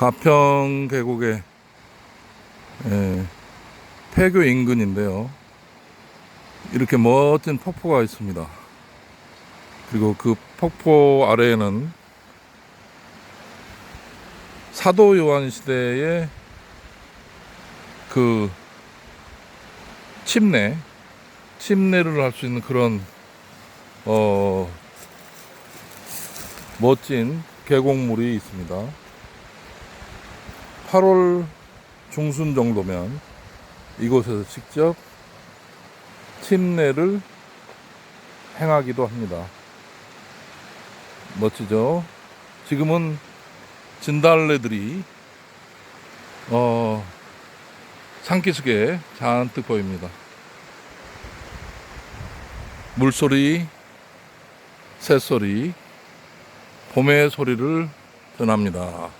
가평 계곡의 예, 폐교 인근인데요. 이렇게 멋진 폭포가 있습니다. 그리고 그 폭포 아래에는 사도 요한 시대의 그 침례, 침례를 할 수 있는 그런 어 멋진 계곡물이 있습니다. 8월 중순 정도면 이곳에서 직접 침례를 행하기도 합니다. 멋지죠? 지금은 진달래들이 어 산기슭에 잔뜩 보입니다. 물소리, 새소리, 봄의 소리를 전합니다.